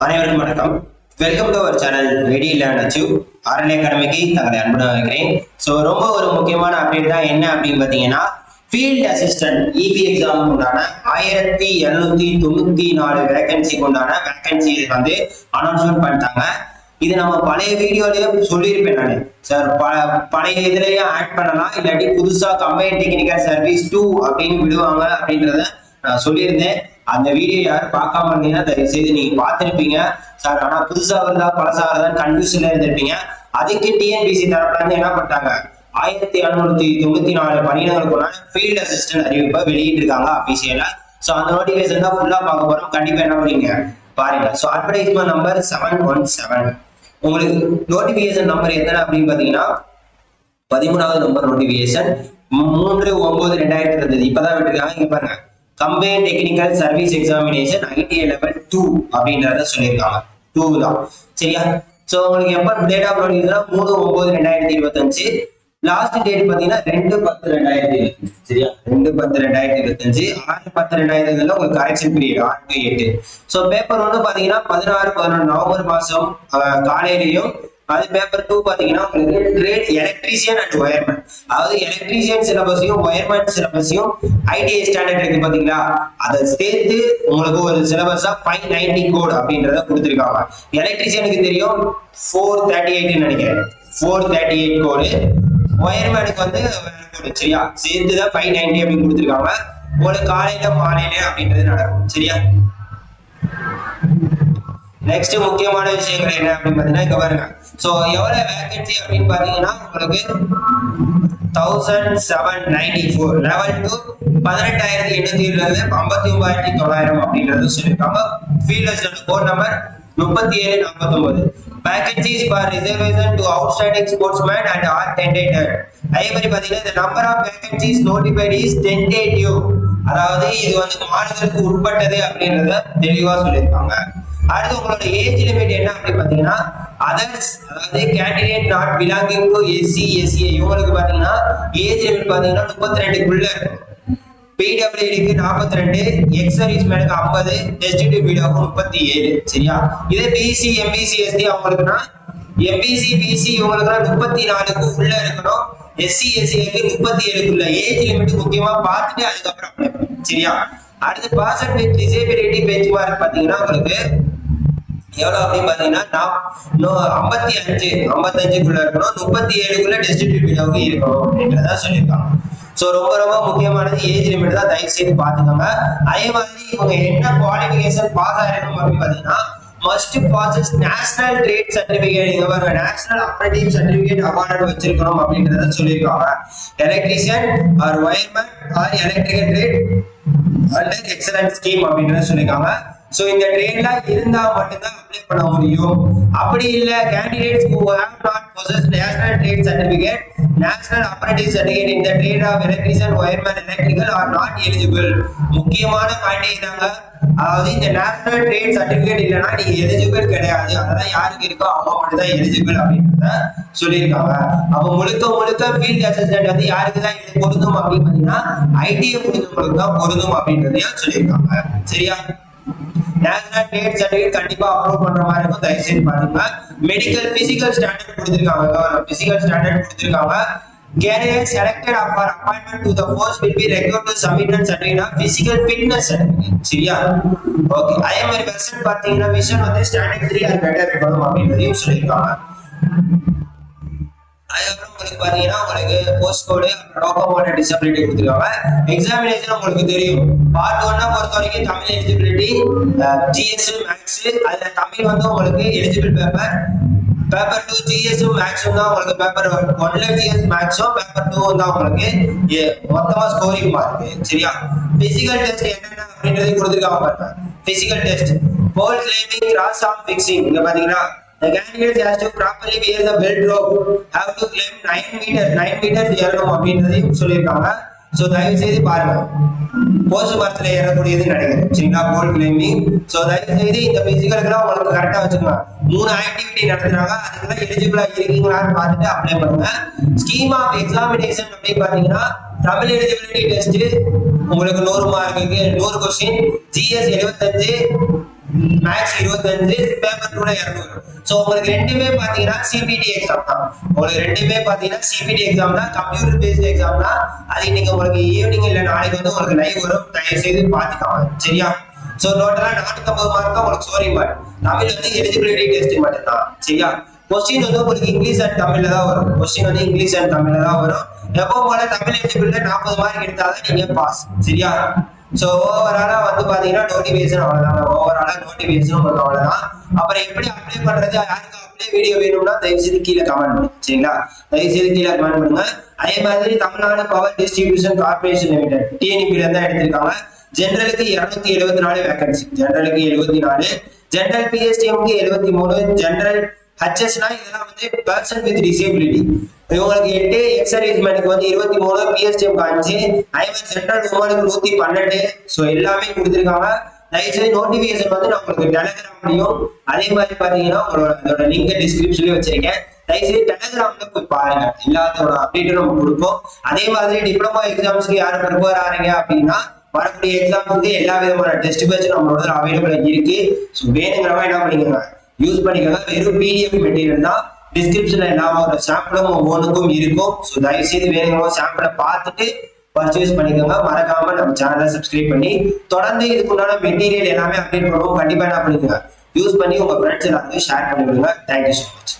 அனைவருக்கும் வணக்கம். Welcome to our channel ready learn achieve RL அகாடமிக்கு தங்களை அன்புடன் வைக்கிறேன் ஸோ ரொம்ப ஒரு முக்கியமான அப்டேட் தான் என்ன அப்படின்னு பார்த்தீங்கன்னா ஃபீல்ட் அசிஸ்டன்ட் இபி எக்ஸாம் உண்டான ஆயிரத்தி எழுநூத்தி தொண்ணூத்தி நாலு வேகன்சிக்கு உண்டான வேகன்சி வந்து அனௌன்ஸ்மெண்ட் பண்ணிட்டாங்க. இது நம்ம பழைய வீடியோலயே சொல்லியிருப்பேன் நான். சார் ப பழைய இதுலயே ஆட் பண்ணலாம். இல்லாட்டி புதுசா கம்பைன் டெக்னிக்கல் சர்வீஸ் டூ அப்படின்னு விடுவாங்க அப்படின்றத நான் சொல்லியிருந்தேன். அந்த வீடியோ யாரும் பார்க்காம இருந்தீங்கன்னா தயவு செய்து நீங்க பார்த்துருப்பீங்க. சார் ஆனா புதுசா வருதா பழசா வருதா கன்ஃபியூஷன்ல இருந்திருப்பீங்க. அதுக்கு டிஎன்பிசி தரப்புல இருந்து என்ன பண்ணிட்டாங்க? ஆயிரத்தி எழுநூத்தி தொண்ணூத்தி நாலு பணியிடங்களுக்குள்ள ஃபீல்ட் அசிஸ்டன்ட் அறிவிப்பை வெளியிட்டிருக்காங்க அபிஷியலா ஸோ அந்த நோட்டிஃபிகேஷன் தான் ஃபுல்லா பார்க்க போறோம். கண்டிப்பா என்ன பண்ணீங்க? பாருங்க. So advertisement number seven one seven உங்களுக்கு நோட்டிபிகேஷன் நம்பர் எத்தனை அப்படின்னு பாத்தீங்கன்னா பதிமூணாவது நம்பர் நோட்டிபிகேஷன் மூன்று ஒன்பது ரெண்டாயிரத்தி இருந்தது இப்பதான் விட்டுருக்காங்க. இங்க பாருங்க. Compare technical service examination ITI level two அப்படின்றத சொல்லியிருக்காங்க. டூ தான். சரியா? சோ உங்களுக்கு எப்போ டேட் ஆஃப் நோட்டிஃபிகேஷன் மூணு ஒன்பது ரெண்டாயிரத்தி இருபத்தஞ்சு. லாஸ்ட் டேட் பாத்தீங்கன்னா ரெண்டு பத்து ரெண்டாயிரத்தி இருபத்தஞ்சு. சரியா? ரெண்டு பத்து ரெண்டாயிரத்தி இருபத்தஞ்சு. ஆறு பத்து ரெண்டாயிரத்தி இருபதுல உங்களுக்கு கரெக்ஷன் பீரியட் ஆறு டு எட்டு. ஸோ பேப்பர் ஒன்று பாத்தீங்கன்னா பதினாறு பதினொன்று நவம்பர் மாதம் அஹ், காலையிலையும் அது பேப்பர் டூ பாத்தீங்கன்னா உங்களுக்கு ட்ரேட் அண்ட் ஒயர்மேன் அதாவது எலக்ட்ரீசியன் சிலபஸையும் ஒயர்மேன் சிலபஸையும் ஐடிஐ ஸ்டாண்டர்ட் இருக்கு பாத்தீங்களா அதை சேர்த்து உங்களுக்கு ஒரு சிலபஸா ஃபைவ் நைன்டி கோட் அப்படின்றத கொடுத்துருக்காங்க. எலக்ட்ரீசியனுக்கு தெரியும் ஃபோர் தேர்ட்டி எயிட்னு நினைக்கிறேன். ஃபோர் தேர்ட்டி எயிட் கோடு ஒயர்மேனுக்கு வந்து வேற சரியா? சேர்த்து தான் ஃபைவ் நைன்டி அப்படின்னு கொடுத்துருக்காங்க. உங்களுக்கு காலையில மாலையில அப்படின்றது நடக்கும் சரியா? நெக்ஸ்ட் முக்கியமான விஷயங்கள் என்ன அப்படின்னு பாத்தீங்கன்னா இங்க பாருங்க. ஸோ எவ்வளவு வேகன்சி அப்படின்னு பாத்தீங்கன்னா உங்களுக்கு thousand seven ninety four level to பதினெட்டாயிரத்தி எண்ணூத்தி இருபது ஐம்பத்தி ஒன்பதாயிரத்தி தொள்ளாயிரம் அப்படின்றது சொல்லியிருக்காங்க ஃபீல்டர்ஸ் கோட் நம்பர் முப்பத்தி ஏழு நாற்பத்தொன்பது vacancies for reservation to outstanding sportsman and or tentative அதே மாதிரி பாத்தீங்கன்னா இந்த number of vacancies notified is tentative அதாவது இது வந்து மாநிலத்துக்கு உட்பட்டது அப்படின்றத தெளிவாக சொல்லியிருக்காங்க. அடுத்து உங்களோட ஏஜ் லிமிட் என்ன அப்படின்னு பார்த்தீங்கன்னா அதர்ஸ் அதாவது candidate not belonging to SC SC இவங்களுக்கு பாத்தீங்கன்னா ஏஜ் லிமிட் பாத்தீங்கன்னா முப்பத்தி ரெண்டுக்குள்ள இருக்கும் பிடபிள்யூடிக்கு நாற்பத்தி ரெண்டு எக்ஸ் சர்வீஸ் மேனுக்கு ஐம்பது எஸ்டிடி பீடாவுக்கு முப்பத்தி ஏழு சரியா? இதே பிசி எம்பிசி எஸ்டி அவங்களுக்குன்னா எம்பிசி பிசி இவங்களுக்குன்னா முப்பத்தி நாலுக்கு உள்ள இருக்கணும். எஸ்சி எஸ்சிக்கு முப்பத்தி ஏழுக்குள்ள ஏஜ் லிமிட் முக்கியமா பார்த்துட்டு அதுக்கப்புறம் சரியா? அடுத்து person with disability benchmark பாத்தீங்கன்னா உங்களுக்கு எவ்வளவு அப்படின்னு பாத்தீங்கன்னா ஐம்பத்தி அஞ்சு ஐம்பத்தி அஞ்சு இருக்கணும் முப்பத்தி ஏழுக்குள்ள டிஸ்ட்ரிபியூட்டிவாக இருக்கணும் அப்படின்றத சொல்லியிருக்காங்க. ஸோ ரொம்ப ரொம்ப முக்கியமானது ஏஜ் லிமிட் தான். தயவு செய்து பாத்துக்கோங்க அதே மாதிரி இவங்க என்ன குவாலிஃபிகேஷன் பாஸ் ஆயிருக்கும் அப்படின்னு பாத்தீங்கன்னா must passes national trade certificate இங்க பாருங்க நேஷனல் அப்ரண்டிஸ் சர்டிபிகேட் அவார்டு வச்சிருக்கணும் அப்படின்றத சொல்லியிருக்காங்க. Electrician or wireman or electrical trade under excellence scheme அப்படின்றத சொல்லியிருக்காங்க. சோ இந்த ட்ரெயின்ல இருந்தா மட்டும்தான் அப்ளை பண்ண முடியும். அப்படி இல்ல candidates who have not possess national trade certificate national apprentice certificate இந்த trade of electrician wireman electrical are not eligible முக்கியமான பாயிண்ட் இதாங்க அதாவது இந்த நேஷனல் ட்ரேட் சர்டிபிகேட் இல்லைன்னா நீங்க எலிஜிபிள் கிடையாது. அதெல்லாம் யாருக்கு இருக்கோ அவங்க மட்டும் தான் எலிஜிபிள் அப்படின்றத சொல்லியிருக்காங்க. அப்ப முழுக்க முழுக்க ஃபீல்ட் அசிஸ்டன்ட் வந்து யாருக்கு தான் இது பொருந்தும் அப்படின்னு பாத்தீங்கன்னா ஐடிஐ முடிஞ்சவங்களுக்கு தான் பொருந்தும் அப்படின்றதையும் சொல்லியிருக்காங்க. சரியா? நேஷனல் டேட் சர்டிஃபிகேட் கண்டிப்பா அப்ரூவ் பண்ற மாதிரி இருக்கும். தயவு செய்து பாருங்க. மெடிக்கல் பிசிக்கல் ஸ்டாண்டர்ட் கொடுத்திருக்காங்க. பிசிக்கல் ஸ்டாண்டர்ட் கொடுத்திருக்காங்க. Candidates selected for appointment to the post will be required to submit and certificate of physical fitness சரியா? ஓகே அதே மாதிரி வெர்ஷன் பாத்தீங்கன்னா விஷன் வந்து ஸ்டாண்டர்ட் த்ரீ அண்ட் பெட்டர் இருக்கணும் அப்படின்றதையும் சொல்லியிருக்காங்க. அதுக்கப்புறம் உங்களுக்கு பார்த்தீங்கன்னா உங்களுக்கு போஸ்ட் கோடு டோக்கோமோட டிசபிலிட்டி கொடுத்துருக்காங்க. எக்ஸாமினேஷன் உங்களுக்கு தெரியும். பார்ட் ஒன்னா பொறுத்த வரைக்கும் தமிழ் எலிஜிபிலிட்டி ஜிஎஸ் மேக்ஸ் அதுல தமிழ் வந்து உங்களுக்கு எலிஜிபிள் பேப்பர் பேப்பர் டூ ஜிஎஸும் மேக்ஸும் தான் உங்களுக்கு பேப்பர் ஒன்ல ஜிஎஸ் மேக்ஸும் பேப்பர் டூ தான் உங்களுக்கு ஏ- மொத்தமா ஸ்கோரிங் மார்க் சரியா? பிசிக்கல் டெஸ்ட் என்னென்ன அப்படின்றதையும் கொடுத்துருக்காங்க பாருங்க. Physical test pole climbing cross of fixing இங்க பாத்தீங்கன்னா The candidate has to properly wear the belt rope, have to climb 9 meters. 9 meters ஏறணும் அப்படின்றதையும் சொல்லியிருக்காங்க. ஸோ தயவு செய்து பாருங்க. போஸ்ட் பர்த்ல ஏறக்கூடியது நினைக்கிறேன் சரிங்களா? கோல் கிளைம்பிங் ஸோ தயவு செய்து இந்த பிசிக்கலுக்குலாம் உங்களுக்கு கரெக்டாக வச்சுக்கலாம் மூணு ஆக்டிவிட்டி நடத்துறாங்க. அதுக்கெல்லாம் எலிஜிபிளா இருக்கீங்களான்னு பார்த்துட்டு அப்ளை பண்ணுங்க. ஸ்கீம் ஆஃப் எக்ஸாமினேஷன் அப்படின்னு பார்த்தீங்கன்னா தமிழ் எலிஜிபிலிட்டி டெஸ்ட் உங்களுக்கு நூறு மார்க்குக்கு நூறு கொஸ்டின் ஜிஎஸ் எழுபத்தஞ்சு மேக்ஸ் இருபத்தஞ்சு பேப்பர் டூல இரநூறு. ஸோ உங்களுக்கு ரெண்டுமே பாத்தீங்கன்னா சிபிடி எக்ஸாம் தான். உங்களுக்கு ரெண்டுமே பாத்தீங்கன்னா சிபிடி எக்ஸாம் தான் கம்ப்யூட்டர் பேஸ்ட் எக்ஸாம் தான். அது இன்னைக்கு உங்களுக்கு ஈவினிங் இல்ல நாளைக்கு வந்து உங்களுக்கு லைவ் வரும். தயவு செய்து பாத்துக்கோங்க சரியா ஸோ டோட்டலா நானூற்றம்பது மார்க் தான் உங்களுக்கு சோரி மார்க் தமிழ் வந்து எலிஜிபிலிட்டி டெஸ்ட் மட்டும்தான் சரியா? கொஸ்டின் வந்து உங்களுக்கு இங்கிலீஷ் அண்ட் தமிழ்ல தான் வரும். கொஸ்டின் வந்து இங்கிலீஷ் அண்ட் தமிழ்ல தான் வரும். எப்போ போல தமிழ் எலிஜிபிலிட்டி நாற்பது மார்க் எடுத்தாதான் நீங்க பாஸ் சரியா? சோ ஓவராலாக வந்து பாத்தீங்கன்னா நோட்டிஃபிகேஷன் அவ்வளோதான் ஓவராலாக நோட்டிஃபிகேஷனும் உங்களுக்கு அவ்வளோதான் அப்புறம் எப்படி அப்ளை பண்றது யாருக்கு அப்ளை வீடியோ வேணும்னா தயவு செய்து கீழே கமெண்ட் பண்ணுங்க சரிங்களா? தயவுசெய்து கீழே கமெண்ட் பண்ணுங்க. அதே மாதிரி Tamil Nadu power distribution corporation limited டிஎன்பில தான் எடுத்திருக்காங்க. ஜென்ரலுக்கு இருநூத்தி எழுபத்தி நாலு வேகன்சி ஜெனரலுக்கு எழுபத்தி நாலு. ஜென்ரல் பிஎஸ்டிஎம்க்கு எழுபத்தி மூணு. ஜெனரல் ஹச்எஸ்னா இதெல்லாம் வந்து பர்சன் வித் டிசேபிலிட்டி இவங்களுக்கு எட்டு எக்ஸர்வீஸ்மேனுக்கு வந்து இருபத்தி மூணு பிஎஸ்டிஎம் அஞ்சு ஐவன் சென்ட்ரல் விமானுக்கு நூத்தி பன்னெண்டு. ஸோ எல்லாமே கொடுத்துருக்காங்க. தயவுசெய்து நோட்டிபிகேஷன் வந்து நான் உங்களுக்கு டெலகிராம்லையும் அதே மாதிரி பாத்தீங்கன்னா உங்களோட அதோட லிங்க் டிஸ்கிரிப்ஷன்லயும் வச்சிருக்கேன். தயவுசெய்து டெலகிராம்ல போய் பாருங்க. எல்லாத்தோட அப்டேட்டும் நம்ம கொடுப்போம். அதே மாதிரி டிப்ளமோ எக்ஸாம்ஸ்க்கு யாரும் ப்ரிப்பேர் ஆறீங்க அப்படின்னா வரக்கூடிய எக்ஸாம்ஸ்க்கு எல்லா விதமான டெஸ்ட் பேச்சும் நம்மளோட அவைலபிள் இருக்கு. ஸோ வேணுங்கிறவங்க என்ன பண்ணிக்கோங்க. யூஸ் பண்ணிக்கோங்க. வெறும் பிடிஎஃப் மெட்டீரியல் தான் டிஸ்கிரிப்ஷன்ல எல்லாமோட சாம்பிளும் ஒவ்வொன்றுக்கும் இருக்கும். ஸோ தயவு செய்து வேணுங்கிற சாம்பிளை பார்த்துட்டு பர்ச்சேஸ் பண்ணிக்கோங்க. மறக்காம நம்ம சேனலை சப்ஸ்கிரைப் பண்ணி தொடர்ந்து இதுக்குண்டான மெட்டீரியல் எல்லாமே அப்டேட் பண்ணுவோம். கண்டிப்பா என்ன பண்ணிக்கோங்க? யூஸ் பண்ணி உங்க ஃப்ரெண்ட்ஸ் எல்லாருக்கும் ஷேர் பண்ணி விடுங்க தேங்க்யூ ஸோ மச்